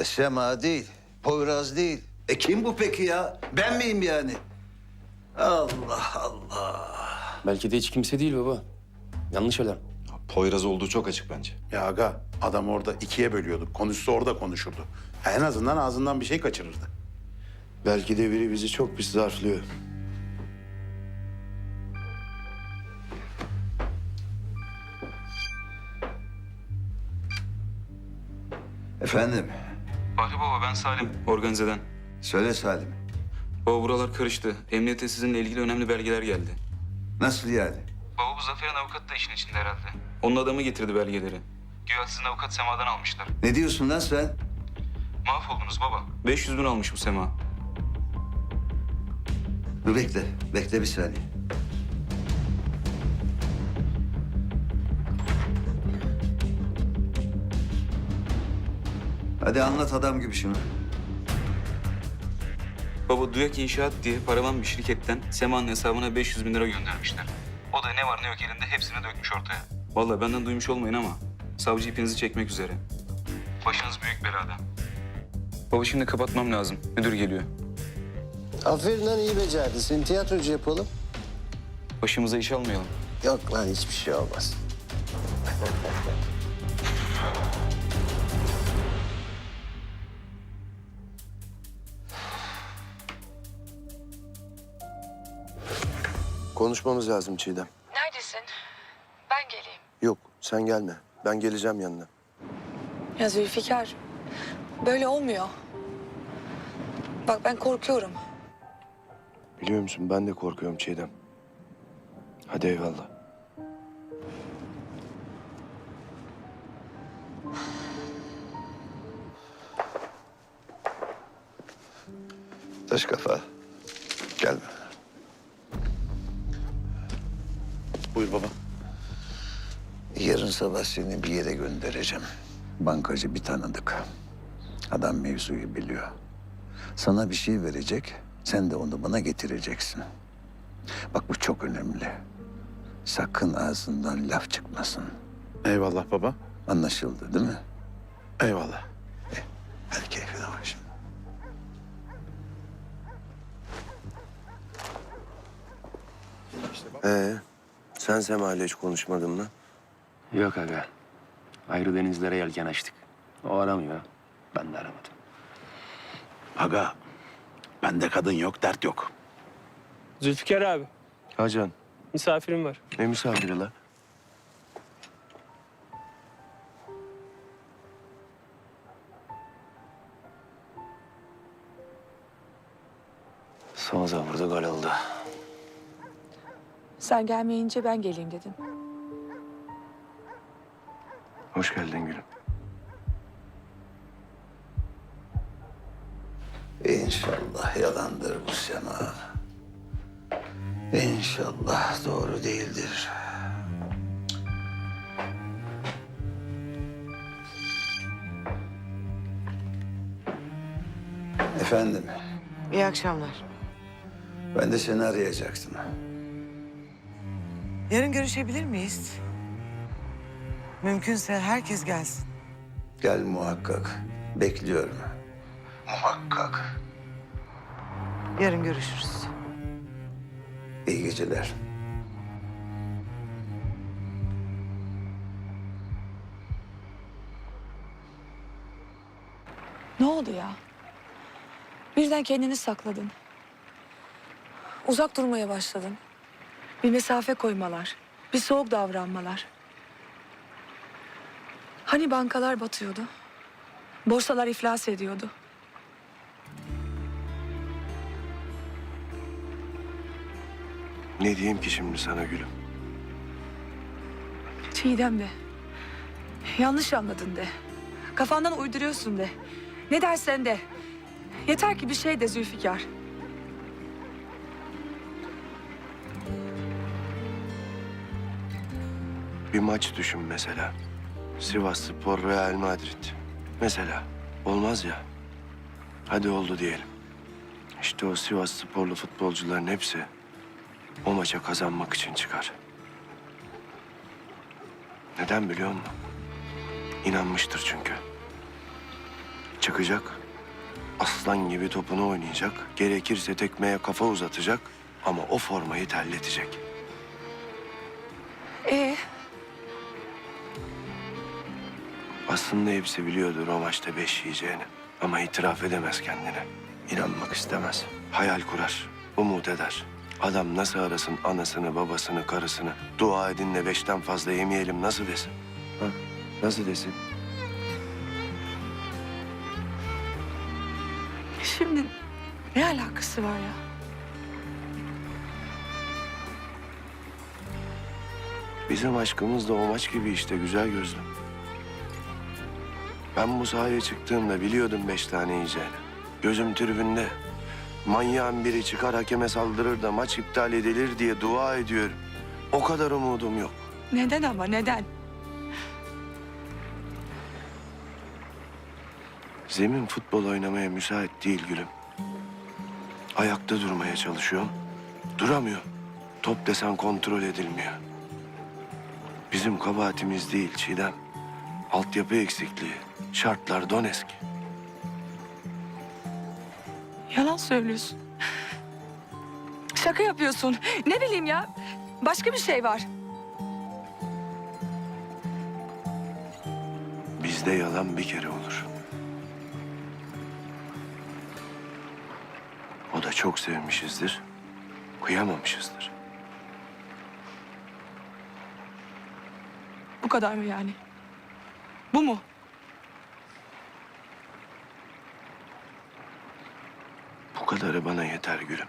E, Sema değil, Poyraz değil. E kim bu peki ya? Ben miyim yani? Allah Allah. Belki de hiç kimse değil baba. Yanlış alarm. Poyraz olduğu çok açık bence. Ya aga adam orada ikiye bölüyorduk. Konuşsa orada konuşurdu. En azından ağzından bir şey kaçırırdı. Belki de biri bizi çok pis zarflıyor. Efendim, Bahri Baba ben Salim, organizeden. söyle Salim. Baba buralar karıştı. Emniyete sizinle ilgili önemli belgeler geldi. Nasıl yani? Baba bu Zafer'in avukatı da işin içinde herhalde. Onun adamı getirdi belgeleri. Güya sizin avukat Sema'dan almışlar. Ne diyorsun lan sen? Mahvoldunuz baba. 500 bin almış bu Sema. Dur bekle, bekle bir saniye. Hadi anlat adam gibi şunu. Baba Duyak İnşaat diye paravan bir şirketten Sema'nın hesabına 500 bin lira göndermişler. O da ne var ne yok elinde hepsini dökmüş ortaya. Vallahi benden duymuş olmayın ama savcı ipinizi çekmek üzere. Başınız büyük belada. Baba şimdi kapatmam lazım. Müdür geliyor. Aferin lan iyi becerdin. Seni tiyatrocu yapalım. Başımıza iş almayalım. Yok lan hiçbir şey olmaz. Konuşmamız lazım Çiğdem. Neredesin? Ben geleyim. Yok sen gelme. Ben geleceğim yanına. Ya Zülfikar, böyle olmuyor. Bak ben korkuyorum. Biliyor musun ben de korkuyorum Çiğdem. Hadi eyvallah. Taş kafa. Gelme. Buyur baba. Yarın sabah seni bir yere göndereceğim. Bankacı bir tanıdık. Adam mevzuyu biliyor. Sana bir şey verecek, sen de onu bana getireceksin. Bak bu çok önemli. Sakın ağzından laf çıkmasın. Eyvallah baba. Anlaşıldı değil mi? Eyvallah. Hadi keyfine bak şimdi. Ee, sen Sema ile hiç konuşmadın mı? Yok aga. Ayrı denizlere yelken açtık. O aramıyor. Ben de aramadım. Aga bende kadın yok dert yok. Zülfikar abi, Hacan misafirim var. ne misafiri la? Son zamanda gol oldu. Sen gelmeyince ben geleyim dedim. Hoş geldin gülüm. İnşallah yalandır bu sema. İnşallah doğru değildir. Efendim, İyi akşamlar. ben de seni arayacaktım. Yarın görüşebilir miyiz? Mümkünse herkes gelsin. Gel muhakkak. Bekliyorum. Muhakkak. Yarın görüşürüz. İyi geceler. Ne oldu ya? Birden kendini sakladın. Uzak durmaya başladın. Bir mesafe koymalar, bir soğuk davranmalar. Hani bankalar batıyordu? Borsalar iflas ediyordu. Ne diyeyim ki şimdi sana gülüm? Çiğdem de. Yanlış anladın de. Kafandan uyduruyorsun de. Ne dersen de. Yeter ki bir şey de Zülfikar. Bir maç düşün mesela. Sivas Spor Real Madrid. Mesela. Olmaz ya. Hadi oldu diyelim. İşte o Sivas Sporlu futbolcuların hepsi o maça kazanmak için çıkar. Neden biliyor musun? İnanmıştır çünkü. Çıkacak. Aslan gibi topunu oynayacak. Gerekirse tekmeye kafa uzatacak. Ama o formayı terletecek. Ee, Aslında hepsi biliyordur o maçta beş yiyeceğini. Ama itiraf edemez kendine. İnanmak istemez. Hayal kurar. Umut eder. Adam nasıl arasın anasını, babasını, karısını? Dua edin de beşten fazla yemeyelim nasıl desin? Ha? Nasıl desin? şimdi ne alakası var ya? Bizim aşkımız da o maç gibi işte güzel gözlüm. Ben bu sahaya çıktığımda biliyordum beş tane yiyeceğini. Gözüm tribünde. Manyağın biri çıkar hakeme saldırır da maç iptal edilir diye dua ediyorum. O kadar umudum yok. Neden ama neden? Zemin futbol oynamaya müsait değil gülüm. Ayakta durmaya çalışıyorum. Duramıyorum. Top desen kontrol edilmiyor. Bizim kabahatimiz değil Çiğdem. Altyapı eksikliği. Şartlar Donesk. Yalan söylüyorsun. Şaka yapıyorsun. Ne bileyim ya. Başka bir şey var. Bizde yalan bir kere olur. O da çok sevmişizdir. Kıyamamışızdır. Bu kadar mı yani? Bu mu? Bu kadarı bana yeter gülüm.